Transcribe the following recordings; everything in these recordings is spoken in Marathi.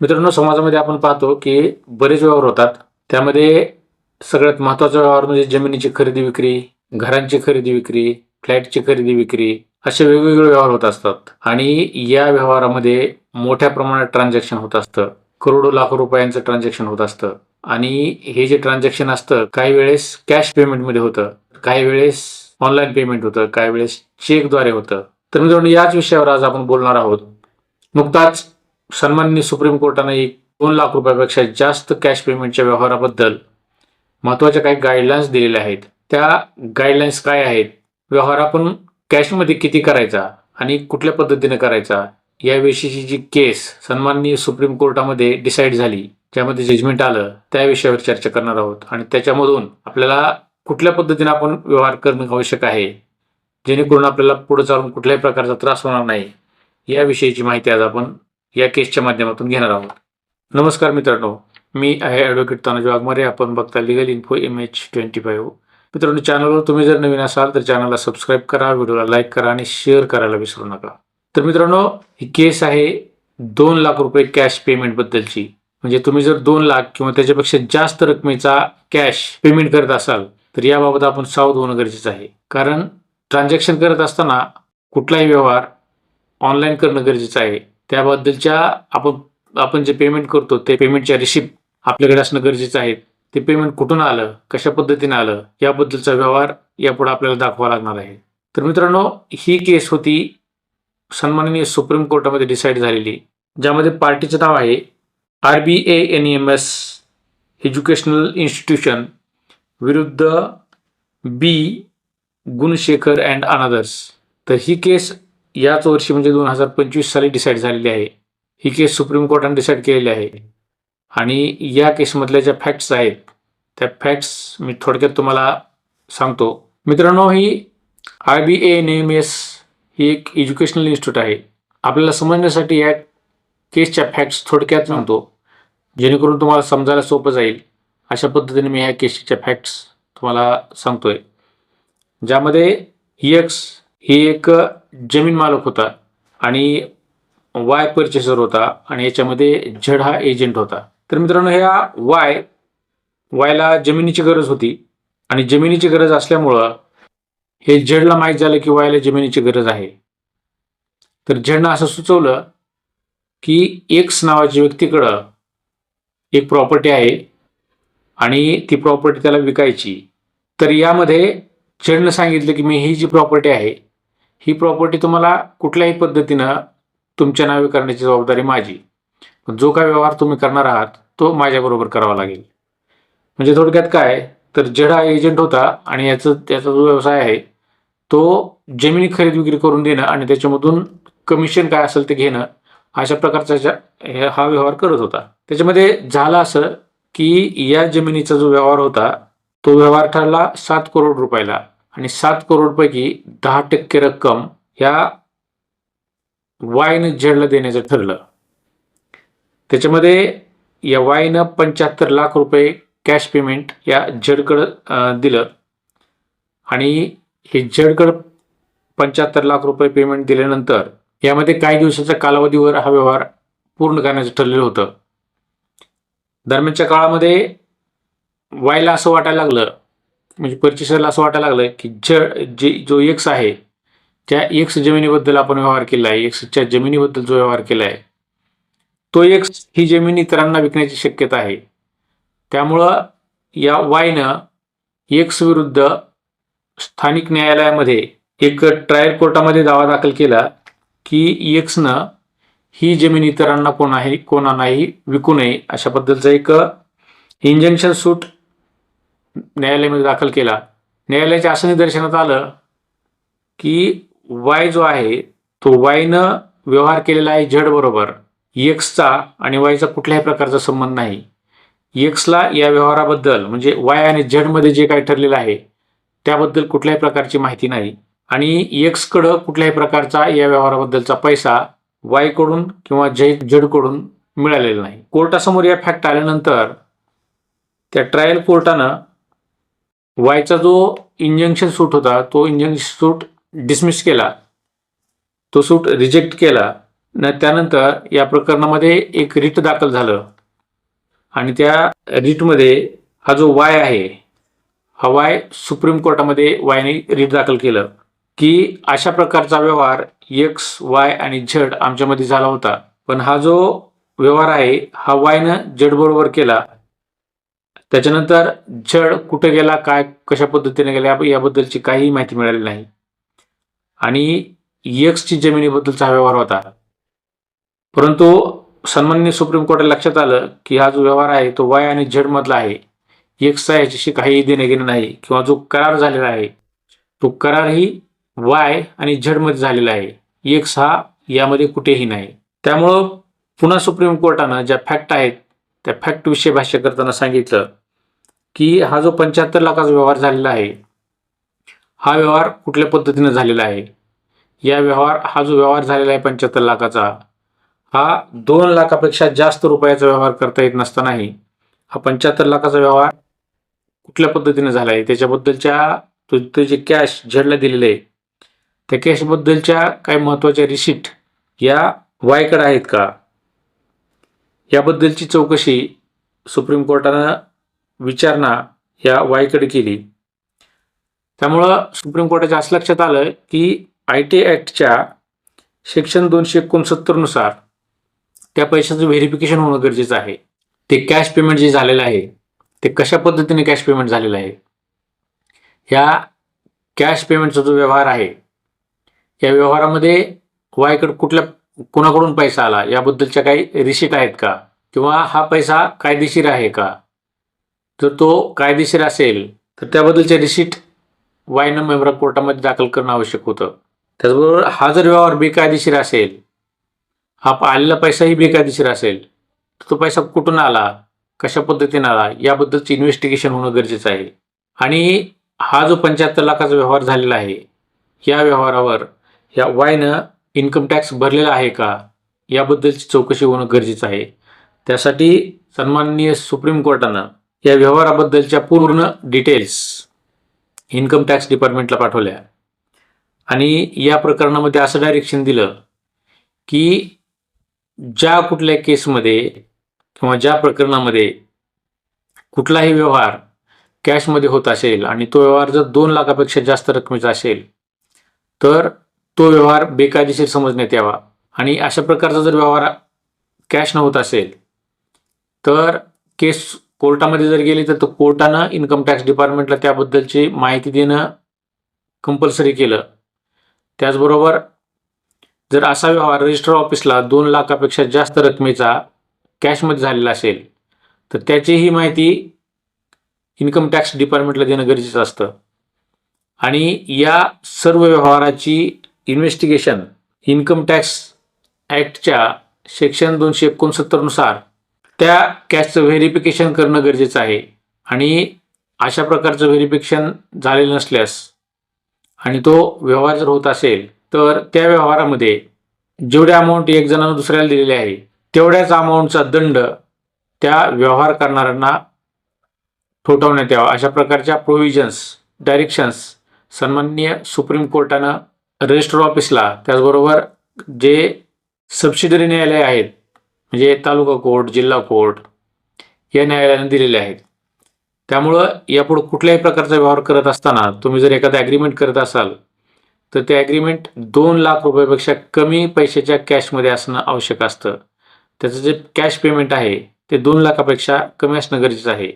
मित्रांनो समाजामध्ये आपण पाहतो की बरेच व्यवहार होतात. त्यामध्ये सगळ्यात महत्त्वाचा व्यवहार म्हणजे जमिनीची खरेदी विक्री घरांची खरेदी विक्री फ्लॅटची खरेदी विक्री असे वेगवेगळे व्यवहार होत असतात. आणि या व्यवहारामध्ये मोठ्या प्रमाणात ट्रान्झॅक्शन होत असतं. करोडो लाखो रुपयांचं ट्रान्झॅक्शन होत असतं. आणि हे जे ट्रान्झॅक्शन असतं काही वेळेस कॅश पेमेंटमध्ये होतं काही वेळेस ऑनलाईन पेमेंट होतं काही वेळेस चेकद्वारे होतं. तर मित्रांनो याच विषयावर आज आपण बोलणार आहोत. नुकताच सन्माननीय सुप्रीम कोर्टाने एक दोन लाख रुपयापेक्षा जास्त कॅश पेमेंटच्या व्यवहाराबद्दल महत्त्वाच्या काही गाईडलाईन्स दिलेल्या आहेत. त्या गाईडलाईन्स काय आहेत? व्यवहार आपण कॅशमध्ये किती करायचा आणि कुठल्या पद्धतीने करायचा? याविषयीची जी केस सन्माननीय सुप्रीम कोर्टामध्ये डिसाईड झाली ज्यामध्ये जजमेंट आलं त्या विषयावर चर्चा करणार आहोत. आणि त्याच्यामधून आपल्याला कुठल्या पद्धतीने आपण व्यवहार करणं आवश्यक आहे? जेणेकरून आपल्याला पुढे चालून कुठल्याही प्रकारचा त्रास होणार नाही. याविषयीची माहिती आज आपण या केसच्या माध्यमातून घेणार आहोत. नमस्कार मित्रांनो मी आहे ॲडव्होकेट तानाजी वाघमारे. आपण बघता legal info M H twenty five मित्रांनो चॅनलवर तुम्ही जर नवीन असाल तर चॅनलला सबस्क्राईब करा व्हिडिओला लाईक करा आणि शेअर करायला विसरू नका. तर मित्रांनो ही केस आहे दोन लाख रुपये कॅश पेमेंटबद्दलची म्हणजे तुम्ही जर दोन लाख किंवा त्याच्यापेक्षा जास्त रकमेचा कॅश पेमेंट करत असाल तर याबाबत आपण सावध होणं गरजेचं आहे. कारण ट्रान्झॅक्शन करत असताना कुठलाही व्यवहार ऑनलाईन करणं गरजेचं आहे. त्याबद्दलच्या आपण आपण जे पेमेंट करतो ते पेमेंटच्या रिसिप्ट आपल्याकडे असणं गरजेचं आहे. ते पेमेंट कुठून आलं कशा पद्धतीने आलं याबद्दलचा व्यवहार यापुढे आपल्याला दाखवा लागणार आहे. तर मित्रांनो ही केस होती सन्माननीय सुप्रीम कोर्टामध्ये डिसाईड झालेली ज्यामध्ये पार्टीचं नाव आहे R B A N M S educational institution विरुद्ध बी गुणशेखर अँड अनादर्स तर ही केस याच वर्षी म्हणजे दोन हजार पंचवीस साली डिसाईड झालेली आहे. ही केस सुप्रीम कोर्टाने डिसाईड केलेली आहे. आणि या केसमधल्या ज्या फॅक्ट्स आहेत त्या फॅक्ट्स मी थोडक्यात तुम्हाला सांगतो. मित्रांनो ही I B A N M S ही एक एज्युकेशनल इन्स्टिट्यूट आहे. आपल्याला समजण्यासाठी या केसच्या फॅक्ट्स थोडक्यात सांगतो. जेणेकरून तुम्हाला समजायला सोपं जाईल. अशा पद्धतीने मी या केसच्या फॅक्ट्स तुम्हाला सांगतोय. ज्यामध्ये यक्स ही एक जमीन मालक होता आणि वाय परचेसर होता आणि याच्यामध्ये झड हा एजंट होता. तर मित्रांनो ह्या वाय वायला जमिनीची गरज होती आणि जमिनीची गरज असल्यामुळं हे झडला माहीत झालं की वायला जमिनीची गरज आहे. तर झडनं असं सुचवलं की एक्स नावाच्या व्यक्तीकडं एक प्रॉपर्टी आहे आणि ती प्रॉपर्टी त्याला विकायची. तर यामध्ये झडनं सांगितलं की मी ही जी प्रॉपर्टी आहे ही प्रॉपर्टी तुम्हाला कुठल्याही पद्धतीनं तुमच्या नावे करण्याची जबाबदारी माझी. पण जो काय व्यवहार तुम्ही करणार आहात तो माझ्याबरोबर करावा लागेल. म्हणजे थोडक्यात काय तर जड हा एजंट होता आणि याचं त्याचा जो व्यवसाय आहे तो जमिनी खरेदी विक्री करून देणं आणि त्याच्यामधून कमिशन काय असेल ते घेणं अशा प्रकारचा हा व्यवहार करत होता. त्याच्यामध्ये झालं असं की या जमिनीचा जो व्यवहार होता तो व्यवहार ठरला सात करोड रुपयाला. आणि सात करोडपैकी दहा टक्के रक्कम ह्या वायनं झेडला देण्याचं ठरलं. त्याच्यामध्ये या वायनं पंच्याहत्तर लाख रुपये कॅश पेमेंट या झेडकडं दिलं. आणि हे झेडकड पंच्याहत्तर लाख रुपये पेमेंट दिल्यानंतर यामध्ये काही दिवसाच्या कालावधीवर हा व्यवहार पूर्ण करण्याचं ठरलेलं होतं. दरम्यानच्या काळामध्ये वायला असं वाटायला लागलं म्हणजे परचेसरला असं वाटायला लागलं की ज जे जो एक्स आहे त्या एक्स जमिनीबद्दल आपण व्यवहार केला आहे एक्सच्या जमिनीबद्दल जो व्यवहार केला आहे तो एक्स ही जमीन इतरांना विकण्याची शक्यता आहे. त्यामुळं या वायनं एक्स विरुद्ध स्थानिक न्यायालयामध्ये एक ट्रायल कोर्टामध्ये दावा दाखल केला की एक्सनं ही जमीन इतरांना कोणाही कोणालाही विकू नये अशा पद्धतीचं एक इंजंक्शन सूट न्यायालयामध्ये दाखल केला. न्यायालयाच्या असं निदर्शनात आलं की वाय जो आहे तो वायनं व्यवहार केलेला आहे झड बरोबर. एक्सचा आणि वायचा कुठल्याही प्रकारचा संबंध नाही. एक्सला या व्यवहाराबद्दल म्हणजे वाय आणि झडमध्ये जे काही ठरलेलं आहे त्याबद्दल कुठल्याही प्रकारची माहिती नाही. आणि एक्सकडं कुठल्याही प्रकारचा या व्यवहाराबद्दलचा पैसा वायकडून किंवा जय झडकडून मिळालेला नाही. कोर्टासमोर या फॅक्ट आल्यानंतर त्या ट्रायल कोर्टानं वायचा जो इंजंक्शन सूट होता तो इंजंक्शन सूट डिसमिस केला. तो सूट रिजेक्ट केला. न त्यानंतर या प्रकरणामध्ये एक रिट दाखल झालं. आणि त्या रिटमध्ये हा जो वाय आहे हा वाय सुप्रीम कोर्टामध्ये वायने रिट दाखल केलं. की अशा प्रकारचा व्यवहार एक्स वाय आणि झेड आमच्यामध्ये झाला होता. पण हा जो व्यवहार आहे हा वायनं झेड बरोबर केला. त्याच्यानंतर जड कुठे गेला काय कशा पद्धतीने गेला याबद्दलची काहीही माहिती मिळाली नाही. आणि एक्सची जमिनीबद्दलचा हा व्यवहार होता. परंतु सन्मान्य सुप्रीम कोर्टाला लक्षात आलं की हा जो व्यवहार आहे तो वाय आणि झेड मधला आहे. एक्सचा याच्याशी काही देणे घेणे नाही किंवा जो करार झालेला आहे तो करारही वाय आणि झेडमध्ये झालेला आहे. एक्स हा यामध्ये कुठेही नाही. त्यामुळं पुन्हा सुप्रीम कोर्टानं ज्या फॅक्ट आहेत त्या फॅक्टविषयी भाष्य करताना सांगितलं की हा जो पंच्याहत्तर लाखाचा व्यवहार झालेला आहे हा व्यवहार कुठल्या पद्धतीनं झालेला आहे? या व्यवहार हा जो व्यवहार झालेला आहे पंच्याहत्तर लाखाचा हा दोन लाखापेक्षा जास्त रुपयाचा व्यवहार करता येत नसतानाही हा पंच्याहत्तर लाखाचा व्यवहार कुठल्या पद्धतीने झाला आहे? त्याच्याबद्दलच्या तो ते जे कॅश झेडला दिलेलं आहे त्या कॅशबद्दलच्या काही महत्त्वाच्या रिसिप्ट या वायकडे आहेत का? याबद्दलची चौकशी सुप्रीम कोर्टानं विचारणा या वायकडे केली. त्यामुळं सुप्रीम कोर्टाच्या असं लक्षात आलं की आय टी ॲक्टच्या सेक्शन दोनशे एकोणसत्तरनुसार त्या पैशाचं व्हेरिफिकेशन होणं गरजेचं आहे. ते कॅश पेमेंट जे झालेलं आहे ते कशा पद्धतीने कॅश पेमेंट झालेलं आहे? ह्या कॅश पेमेंटचा जो व्यवहार आहे या व्यवहारामध्ये वायकड कुठल्या कोणाकडून पैसा आला? याबद्दलच्या काही रिशीट आहेत का? किंवा हा पैसा कायदेशीर आहे का? जर तो कायदेशीर असेल तर त्याबद्दलचे रिशीट वायनं मेमरा कोर्टामध्ये दाखल करणं आवश्यक होतं. त्याचबरोबर हा जर व्यवहार बेकायदेशीर असेल हा आलेला पैसाही बेकायदेशीर असेल तर तो पैसा कुठून आला? कशा पद्धतीने आला? याबद्दलचं इन्व्हेस्टिगेशन होणं गरजेचं आहे. आणि हा जो पंच्याहत्तर लाखाचा व्यवहार झालेला आहे या व्यवहारावर या वायनं इन्कम टॅक्स भरलेला आहे का? याबद्दलची चौकशी होणं गरजेचं आहे. त्यासाठी सन्माननीय सुप्रीम कोर्टानं या व्यवहाराबद्दलच्या पूर्ण डिटेल्स इन्कम टॅक्स डिपार्टमेंटला पाठवल्या. आणि या प्रकरणामध्ये असं डायरेक्शन दिलं की ज्या कुठल्या केसमध्ये किंवा ज्या प्रकरणामध्ये कुठलाही व्यवहार कॅशमध्ये होत असेल आणि तो व्यवहार जर दोन लाखापेक्षा जास्त रकमेचा असेल तर तो व्यवहार बेकायदेशीर समजण्यात यावा. आणि अशा प्रकारचा जर व्यवहार कॅश न होत असेल तर केस कोर्टामध्ये जर गेली तर तो कोर्टानं इन्कम टॅक्स डिपार्टमेंटला त्याबद्दलची माहिती देणं कंपल्सरी केलं. त्याचबरोबर जर असा व्यवहार रजिस्टर ऑफिसला दोन लाखापेक्षा जास्त रकमेचा कॅशमध्ये झालेला असेल तर त्याचीही माहिती इन्कम टॅक्स डिपार्टमेंटला देणं गरजेचं असतं. आणि या सर्व व्यवहाराची इन्व्हेस्टिगेशन इन्कम टॅक्स ॲक्टच्या सेक्शन दोनशे एकोणसत्तरनुसार त्या कॅशचं व्हेरिफिकेशन करणं गरजेचं आहे आणि अशा प्रकारचं व्हेरिफिकेशन झालेलं नसल्यास आणि तो व्यवहार जर होत असेल तर त्या व्यवहारामध्ये जेवढ्या अमाऊंट एक जणानं दुसऱ्याला दिलेली आहे तेवढ्याच अमाऊंटचा दंड त्या व्यवहार करणाऱ्यांना ठोठावण्यात यावा. अशा प्रकारच्या प्रोव्हिजन्स डायरेक्शन्स सन्माननीय सुप्रीम कोर्टानं रजिस्टर ऑफिसला त्याचबरोबर जे सबसिडरी न्यायालय आहेत म्हणजे तालुका कोर्ट जिल्हा कोर्ट या न्यायालयाने दिलेले आहेत. त्यामुळं यापुढे कुठल्याही प्रकारचा व्यवहार करत असताना तुम्ही जर एखादा ॲग्रीमेंट करत असाल तर ते ॲग्रीमेंट दोन लाख रुपयापेक्षा कमी पैशाच्या कॅशमध्ये असणं आवश्यक असतं. त्याचं जे कॅश पेमेंट आहे ते दोन लाखापेक्षा कमी असणं गरजेचं आहे.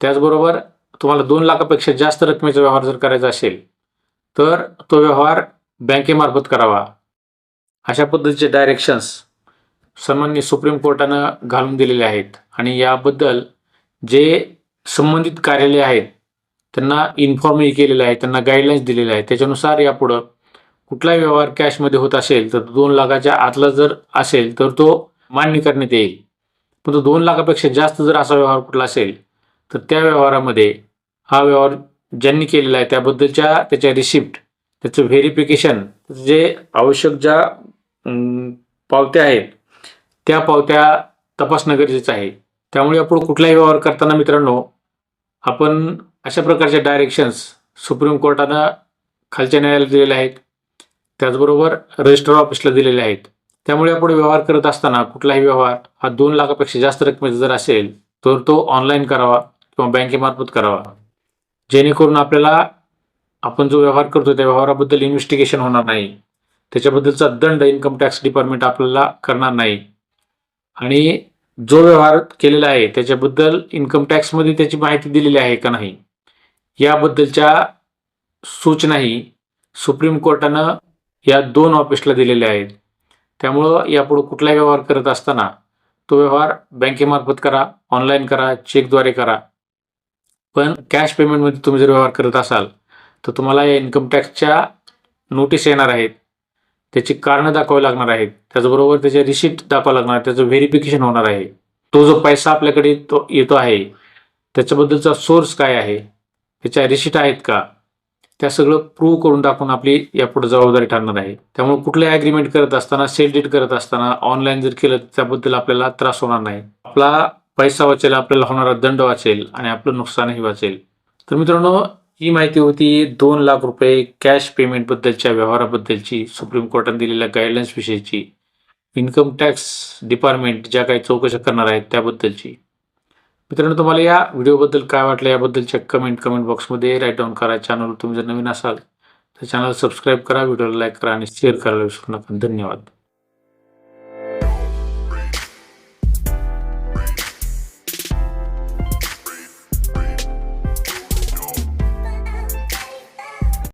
त्याचबरोबर तुम्हाला दोन लाखापेक्षा जास्त रकमेचा व्यवहार जर करायचा असेल तर तो व्यवहार बँकेमार्फत करावा. अशा पद्धतीचे डायरेक्शन्स सन्मान्य सुप्रीम कोर्टानं घालून दिलेले आहेत आणि याबद्दल जे संबंधित कार्यालय आहेत त्यांना इन्फॉर्मही केलेलं आहे त्यांना गाईडलाईन्स दिलेले आहेत. त्याच्यानुसार यापुढं कुठलाही व्यवहार कॅशमध्ये होत असेल तर दोन लाखाच्या आतला जर असेल तर तो मान्य करण्यात येईल. पण तो दोन लाखापेक्षा जास्त जर असा व्यवहार कुठला असेल तर त्या व्यवहारामध्ये हा व्यवहार ज्यांनी केलेला आहे त्याबद्दलच्या त्याच्या रिसिप्ट त्याचं व्हेरिफिकेशन जे आवश्यक ज्या पावत्या आहेत त्या पावत्या तपासणं गरजेचं आहे. त्यामुळे आपण कुठलाही व्यवहार करताना मित्रांनो आपण अशा प्रकारच्या डायरेक्शन्स सुप्रीम कोर्टानं खालच्या न्यायालयाला दिलेल्या आहेत. त्याचबरोबर रजिस्टर ऑफिसला दिलेले आहेत. त्यामुळे आपण व्यवहार करत असताना कुठलाही व्यवहार हा दोन लाखापेक्षा जास्त रकमेचा जर असेल तर तो ऑनलाईन करावा किंवा बँकेमार्फत करावा. जेणेकरून आपल्याला आपण जो व्यवहार करतो त्या व्यवहाराबद्दल इन्व्हेस्टिगेशन होणार नाही. त्याच्याबद्दलचा दंड इन्कम टॅक्स डिपार्टमेंट आपल्याला करणार नाही. आणि जो व्यवहार केलेला आहे त्याच्याबद्दल इन्कम टॅक्समध्ये त्याची माहिती दिलेली आहे का नाही याबद्दलच्या सूचनाही सुप्रीम कोर्टानं या दोन ऑफिसला दिलेल्या आहेत. त्यामुळं यापुढे कुठलाही व्यवहार करत असताना तो व्यवहार बँकेमार्फत करा ऑनलाईन करा चेकद्वारे करा. पण कॅश पेमेंटमध्ये तुम्ही जर व्यवहार करत असाल तर तुम्हाला या इन्कम टॅक्सच्या नोटीस येणार आहेत. त्याची कारणं दाखवावी लागणार आहेत. त्याचबरोबर त्याचे रिसिप्ट दाखवावं लागणार आहे त्याचं व्हेरिफिकेशन होणार आहे. तो जो पैसा आपल्याकडे तो येतो आहे त्याच्याबद्दलचा सोर्स काय आहे? त्याच्या रिसिट आहेत का? त्या सगळं प्रूव्ह करून दाखवून आपली यापुढे जबाबदारी ठरणार आहे. त्यामुळे कुठलंही ॲग्रीमेंट करत असताना सेल डीट करत असताना ऑनलाईन जर केलं त्याबद्दल आपल्याला त्रास होणार नाही. आपला पैसा वाचेल आपल्याला होणारा दंड वाचेल आणि आपलं नुकसानही वाचेल. तर मित्रांनो ही माहिती होती दोन लाख रुपये कॅश पेमेंटबद्दलच्या व्यवहाराबद्दलची सुप्रीम कोर्टाने दिलेल्या गाईडलाईन्स विषयीची इन्कम टॅक्स डिपार्टमेंट ज्या काही चौकशा करणार आहेत त्याबद्दलची. मित्रांनो तुम्हाला या व्हिडिओबद्दल काय वाटलं याबद्दलच्या कमेंट कमेंट बॉक्समध्ये राईट डाऊन करा. चॅनल तुम्ही जर नवीन असाल तर चॅनल सबस्क्राईब करा व्हिडिओला लाईक करा आणि शेअर करायला विसरू नका. धन्यवाद.